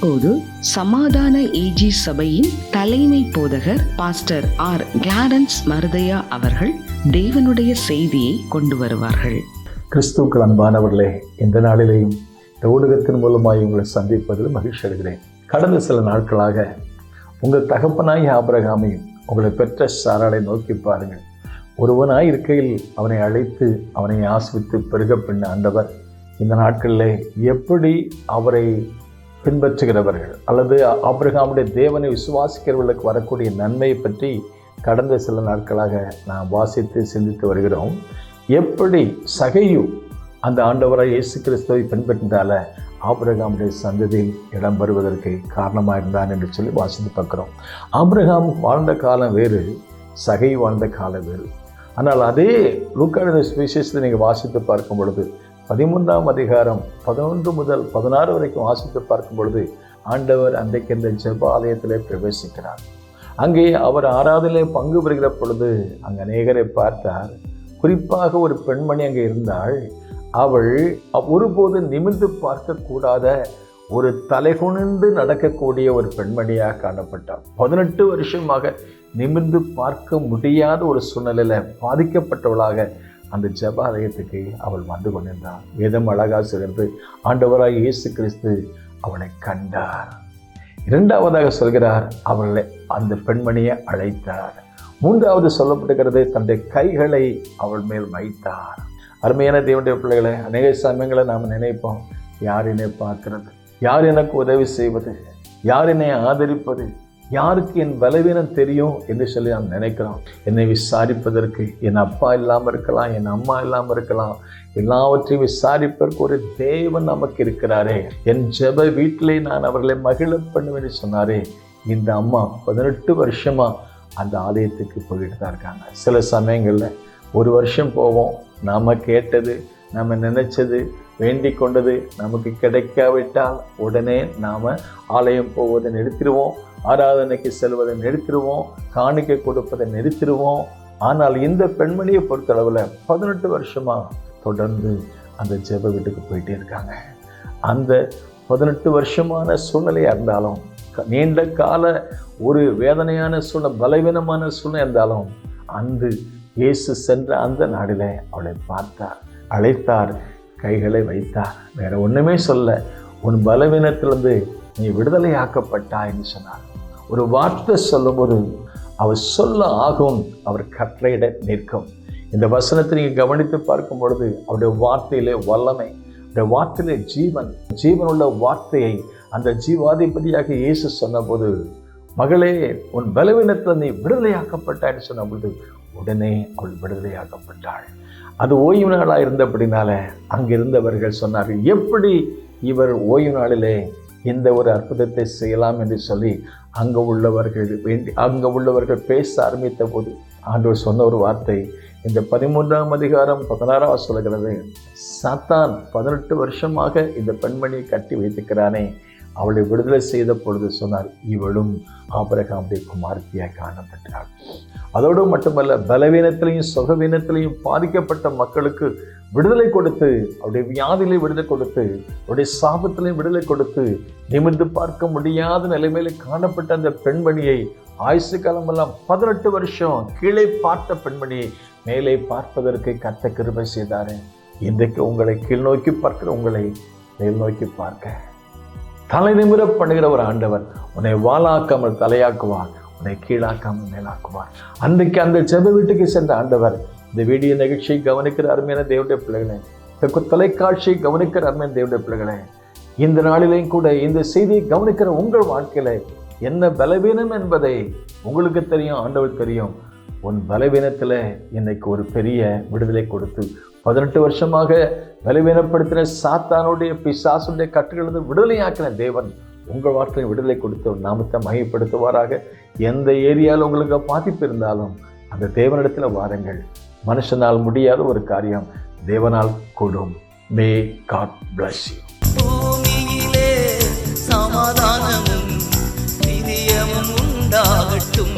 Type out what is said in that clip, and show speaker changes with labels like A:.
A: இப்போது சமாதான ஏஜி சபையின் தலைமை போதகர் பாஸ்டர் ஆர். கிளாரன்ஸ் மருதையா அவர்கள் தேவனுடைய செய்தியை கொண்டு வருவார்கள்.
B: கிறிஸ்துக்கள் அன்பானவர்களே இந்த நாளிலேயும் இந்த ஊடகத்தின் மூலமாய் உங்களை சந்திப்பதில் மகிழ்ச்சி அடைகிறேன். கடந்த சில நாட்களாக உங்கள் தகப்பனாய் ஆபரகாமையும் உங்களை பெற்ற சாராளை நோக்கி பாருங்கள். ஒருவனாய் இருக்கையில் அவனை அழைத்து அவனை ஆசிரித்து பெருக பின் ஆண்டவர் இந்த நாட்களில் எப்படி அவரை பின்பற்றுகிறவர்கள் அல்லது ஆபிரகாமுடைய தேவனை விசுவாசிக்கிறவர்களுக்கு வரக்கூடிய நன்மையை பற்றி கடந்த சில நாட்களாக நாம் வாசித்து சிந்தித்து வருகிறோம். எப்படி சகையு அந்த ஆண்டவராக இயேசு கிறிஸ்துவை பின்பற்றினால ஆபிரகாமுடைய சந்ததியில் இடம் பெறுவதற்கு காரணமாக இருந்தான் என்று சொல்லி வாசித்து பார்க்குறோம். ஆபிரகாம் வாழ்ந்த காலம் வேறு சகை வாழ்ந்த காலம் வேறு. ஆனால் அதே லூக்கான விசேஷத்தை நீங்கள் வாசித்து பார்க்கும் பொழுது பதிமூன்றாம் அதிகாரம் பதினொன்று முதல் பதினாறு வரைக்கும் வாசித்து பார்க்கும் பொழுது ஆண்டவர் அன்றைக்கு இந்த ஜெப ஆலயத்திலே பிரவேசிக்கிறார். அங்கே அவர் ஆராதனை பங்கு பெறுகிற பொழுது அங்கே அநேகரை பார்த்தார். குறிப்பாக ஒரு பெண்மணி அங்கே இருந்தாள். அவள் ஒருபோது நிமிர்ந்து பார்க்கக்கூடாத ஒரு தலைகுனிந்து நடக்கக்கூடிய ஒரு பெண்மணியாக காணப்பட்டாள். பதினெட்டு வருஷமாக நிமிர்ந்து பார்க்க முடியாத ஒரு சூழ்நிலையில் பாதிக்கப்பட்டவளாக அந்த ஜபாலயத்துக்கு அவள் வந்து கொண்டிருந்தாள் வேதம் அழகாக சிறந்து ஆண்டவராக இயேசு கிறிஸ்து அவளை கண்டார். இரண்டாவதாக சொல்கிறார் அவளை அந்த பெண்மணியை அழைத்தார். மூன்றாவது சொல்லப்பட்டுகிறது தன்னுடைய கைகளை அவள் மேல் வைத்தார். அருமையான தேவனுடைய பிள்ளைகளை அநேக சமயங்களை நாம் நினைப்போம் யார் என்னை பார்க்கறது? யார் எனக்கு உதவி செய்வது? யார் என்னை ஆதரிப்பது? யாருக்கு என் பலவீனம் தெரியும் என்று சொல்லி நான் நினைக்கிறோம். என்னை விசாரிப்பதற்கு என் அப்பா இல்லாமல் இருக்கலாம் என் அம்மா இல்லாமல் இருக்கலாம். எல்லாவற்றையும் விசாரிப்பதற்கு ஒரு தேவன் நமக்கு இருக்கிறாரே. என் ஜெப வீட்டிலே நான் அவர்களை மகிழ பண்ணுவேன் சொன்னாரே. இந்த அம்மா பதினெட்டு வருஷமாக அந்த ஆலயத்துக்கு போயிட்டு தான் இருக்காங்க. சில சமயங்களில் ஒரு வருஷம் போவோம். நாம் கேட்டது நம்ம நினச்சது வேண்டிக் கொண்டது நமக்கு கிடைக்காவிட்டால் உடனே நாம் ஆலயம் போவதை நிறுத்திடுவோம் ஆராதனைக்கு செல்வதை நிறுத்திடுவோம் காணிக்கை கொடுப்பதை நிறுத்திடுவோம். ஆனால் இந்த பெண்மணியை பொறுத்தளவில் பதினெட்டு வருஷமாக தொடர்ந்து அந்த ஜெப வீட்டுக்கு போயிட்டே இருக்காங்க. அந்த பதினெட்டு வருஷமான சூழ்நிலையாக இருந்தாலும் நீண்ட கால ஒரு வேதனையான சூழ்நிலை பலவீனமான சூழ்நிலை இருந்தாலும் அன்று இயேசு சென்ற அந்த நாடில் அவளை பார்த்தார் அழைத்தார். கைகளை வைத்தார் வேற ஒன்றுமே சொல்ல உன் பலவீனத்திலிருந்து நீ விடுதலை ஆக்கப்பட்டாய்ன்னு சொன்னார். ஒரு வார்த்தை சொல்லும்போது அவர் சொல்ல ஆகும் அவர் கட்டளையிட நிற்கும். இந்த வசனத்தை நீங்கள் கவனித்து பார்க்கும் பொழுது அவருடைய வார்த்தையிலே வல்லமை அவருடைய வார்த்தையிலே ஜீவன் ஜீவனுள்ள வார்த்தையை அந்த ஜீவாதிபதியாக இயேசு சொன்னபோது மகளே உன் பலவீனத்தில் நீ விடுதலையாக்கப்பட்டான்னு சொன்ன பொழுது உடனே அவள் விடுதலையாக்கப்பட்டாள். அது ஓய்வு நாளாக இருந்தபடினால அங்கே அங்கிருந்தவர்கள் சொன்னார்கள் எப்படி இவர் ஓய்வு நாளிலே இந்த ஒரு அற்புதத்தை செய்யலாம்? என்று சொல்லி அங்கே உள்ளவர்கள் வேண்டி அங்கே உள்ளவர்கள் பேச ஆரம்பித்த போது ஆண்டவர் சொன்ன ஒரு வார்த்தை இந்த பதிமூன்றாம் அதிகாரம் பதினாறாவது சொல்கிறது சாத்தான் பதினெட்டு வருஷமாக இந்த பெண்மணியை கட்டி வைத்திருக்கிறானே அவளை விடுதலை செய்த பொழுது சொன்னார். இவளும் ஆபரகாமுடைய குமார்த்தியாக காணப்பட்டாள். அதோடு மட்டுமல்ல பலவீனத்திலையும் சுகவீனத்திலையும் பாதிக்கப்பட்ட மக்களுக்கு விடுதலை கொடுத்து அவருடைய வியாதியிலே விடுதலை கொடுத்து அவருடைய சாபத்திலையும் விடுதலை கொடுத்து நிமிர்ந்து பார்க்க முடியாத நிலைமையில காணப்பட்ட அந்த பெண்மணியை ஆயுசு காலமெல்லாம் பதினெட்டு வருஷம் கீழே பார்த்த பெண்மணியை மேலே பார்ப்பதற்கு கத்த கிருபை செய்தாரு. இன்றைக்கு உங்களை கீழ் நோக்கி பார்க்கிற உங்களை மேல் நோக்கி பார்க்க. தலை நிமிர பண்ணுகிற ஒரு ஆண்டவர். உன்னை வாழாக்காமல் தலையாக்குவார். உன்னை கீழாக்காமல் மேலாக்குவார். அன்றைக்கு அந்த செப வீட்டுக்கு சென்ற ஆண்டவர் இந்த வீடியோ நிகழ்ச்சியை கவனிக்கிற அருமையான தேவடைய பிள்ளைகளே இந்த தொலைக்காட்சியை கவனிக்கிற அருமையான தேவடைய பிள்ளைகளே இந்த நாளிலையும் கூட இந்த செய்தியை கவனிக்கிற உங்கள் வாழ்க்கையில என்ன பலவீனம் என்பதை உங்களுக்கு தெரியும் ஆண்டவர் தெரியும். உன் பலவீனத்தில் இன்னைக்கு ஒரு பெரிய விடுதலை கொடுத்து பதினெட்டு வருஷமாக பலவீனப்படுத்தின சாத்தானுடைய பிசாசுடைய கட்டுகளிலிருந்து விடுதலையாக்கின தேவன் உங்கள் வாழ்க்கையில் விடுதலை கொடுத்து நாமத்தை மையப்படுத்துவாராக எந்த ஏரியாவில் உங்களுக்கு பாதிப்பு இருந்தாலும் அந்த தேவனிடத்தில் வாருங்கள். மனுஷனால் முடியாத ஒரு காரியம் தேவனால் கூடும். மே காட் பிளஸ் யூ
C: சமாதானமும் உண்டாகட்டும்.